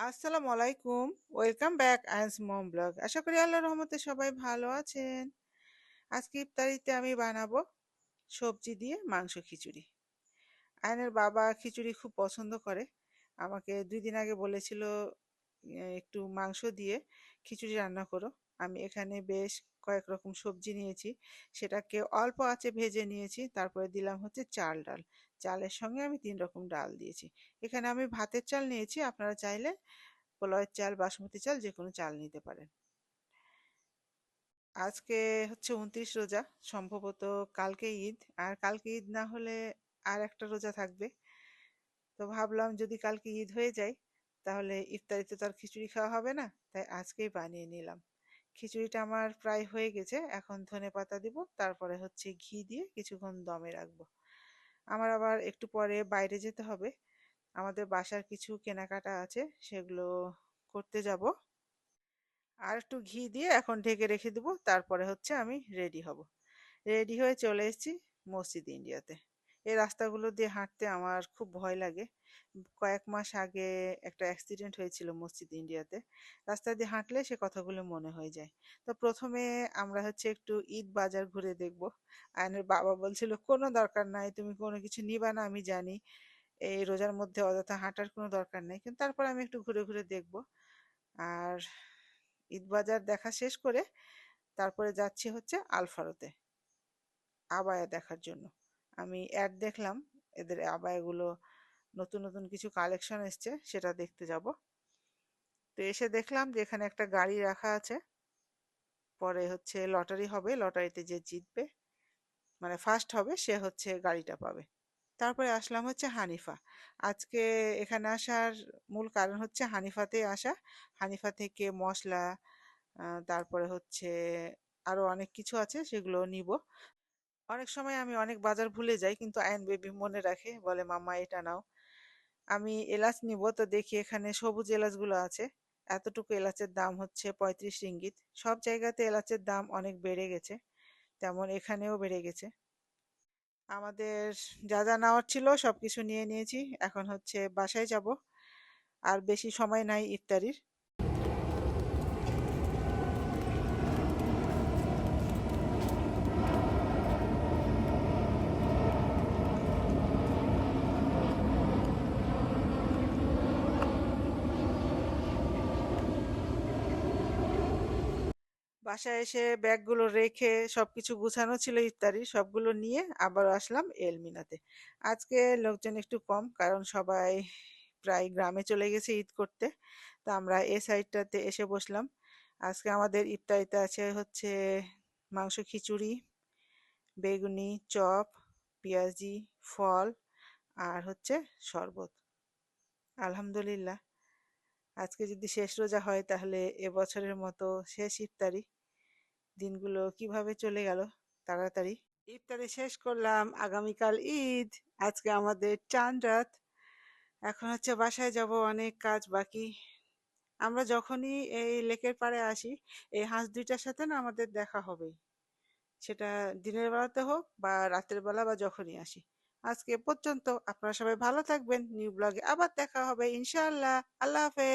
আসসালামু আলাইকুম। Welcome back আইন্স মম ব্লগ। আশা করি আল্লাহ রহমতে সবাই ভালো আছেন। আজকে ইফতারিতে আমি বানাবো সবজি দিয়ে মাংস খিচুড়ি। আয়নের বাবা খিচুড়ি খুব পছন্দ করে। আমাকে দুই দিন আগে বলেছিল একটু মাংস দিয়ে খিচুড়ি রান্না করো। আমি এখানে বেশ কয়েক রকম সবজি নিয়েছি। সেটাকে অল্প আঁচে ভেজে নিয়েছি। তারপরে দিলাম হচ্ছে চাল ডাল। চালের সঙ্গে আমি তিন রকম ডাল দিয়েছি। এখানে আমি ভাতের চাল নিয়েছি, আপনারা চাইলে পোলাওয়ের চাল, বাসমতি চাল যে কোনো চাল নিতে পারেন। আজকে হচ্ছে উনত্রিশ রোজা, সম্ভবত কালকে ঈদ, আর কালকে ঈদ না হলে আর একটা রোজা থাকবে। তো ভাবলাম যদি কালকে ঈদ হয়ে যায়, তাহলে ইফতারিতে তো আর খিচুড়ি খাওয়া হবে না, তাই আজকেই বানিয়ে নিলাম। খিচুড়িটা আমার প্রায় হয়ে গেছে, এখন ধনেপাতা দিব, তারপরে হচ্ছে ঘি দিয়ে কিছুক্ষণ দমে রাখব। আমার আবার একটু পরে বাইরে যেতে হবে। আমাদের বাসার কিছু কেনাকাটা আছে, সেগুলো করতে যাব। আর একটু ঘি দিয়ে এখন ঢেকে রেখে দেবো, তারপরে হচ্ছে আমি রেডি হব। রেডি হয়ে চলে এসেছি মসজিদ ইন্ডিয়াতে। এই রাস্তাগুলো দিয়ে হাঁটতে আমার খুব ভয় লাগে। কয়েক মাস আগে একটা অ্যাক্সিডেন্ট হয়েছিল মসজিদ ইন্ডিয়াতে। রাস্তা দিয়ে হাঁটলে সে কথাগুলো মনে হয়ে যায়। তো প্রথমে আমরা হচ্ছে একটু ঈদ বাজার ঘুরে দেখব। আয়নের বাবা বলছিল, কোনো দরকার নাই, তুমি কোনো কিছু নিবা না, আমি জানি। এই রোজার মধ্যে অযথা হাঁটার কোনো দরকার নেই। কিন্তু তারপর আমি একটু ঘুরে ঘুরে দেখব। আর ঈদ বাজার দেখা শেষ করে তারপরে যাচ্ছি হচ্ছে আলফারোতে, আবায়া দেখার জন্য। আমি অ্যাড দেখলাম। এদের আবায়াগুলো নতুন নতুন কিছু কালেকশন এসছে, সেটা দেখতে যাব। তো এসে দেখলাম যে এখানে একটা গাড়ি রাখা আছে। পরে হচ্ছে লটারি হবে লটারিতে যে জিতবে মানে ফার্স্ট হবে, সে হচ্ছে গাড়িটা পাবে। তারপরে আসলাম হচ্ছে হানিফা। আজকে এখানে আসার মূল কারণ হচ্ছে হানিফাতে আসা। হানিফা থেকে মশলা তারপরে হচ্ছে আরও অনেক কিছু আছে, সেগুলো নিব। অনেক সময় আমি অনেক বাজার ভুলে যাই, কিন্তু আয়ন বেবি মনে রাখে, বলে মামা এটা নাও। আমি এলাচ নিব, তো দেখি এখানে সবুজ এলাচগুলো আছে। এতটুকু এলাচের দাম হচ্ছে পঁয়ত্রিশ রিঙ্গিত। সব জায়গাতে এলাচের দাম অনেক বেড়ে গেছে, তেমন এখানেও বেড়ে গেছে। আমাদের যা যা নেওয়ার ছিল সব কিছু নিয়ে নিয়েছি, এখন হচ্ছে বাসায় যাব। আর বেশি সময় নাই ইফতারির। বাসায় এসে ব্যাগগুলো রেখে সবকিছু গুছানো ছিল ইফতারি, সবগুলো নিয়ে আবার আসলাম এলমিনাতে। আজকে লোকজন একটু কম, কারণ সবাই প্রায় গ্রামে চলে গেছে ঈদ করতে। তো আমরা এ সাইডটাতে এসে বসলাম। আজকে আমাদের ইফতারিতে আছে হচ্ছে মাংস খিচুড়ি, বেগুনি, চপ, পেঁয়াজি, ফল আর হচ্ছে শরবত। আলহামদুলিল্লাহ। আজকে যদি শেষ রোজা হয় তাহলে এবছরের মতো শেষ ইফতারি। দিনগুলো কীভাবে চলে গেল? তাড়াতাড়ি। ইফতারি শেষ করলাম, আগামীকাল ঈদ, আজকে আমাদের চাঁদ রাত। এখন হচ্ছে বাসায় যাব, অনেক কাজ বাকি। আমরা যখনই এই লেকের পাড়ে আসি, এই হাঁস দুইটার সাথে না আমাদের দেখা হবেই সেটা দিনের বেলাতে হোক বা রাতের বেলা বা যখনই আসি। আজকে পর্যন্ত। আপনারা সবাই ভালো থাকবেন। নিউ ব্লগে আবার দেখা হবে। ইনশাআল্লাহ। আল্লাহ হাফেজ।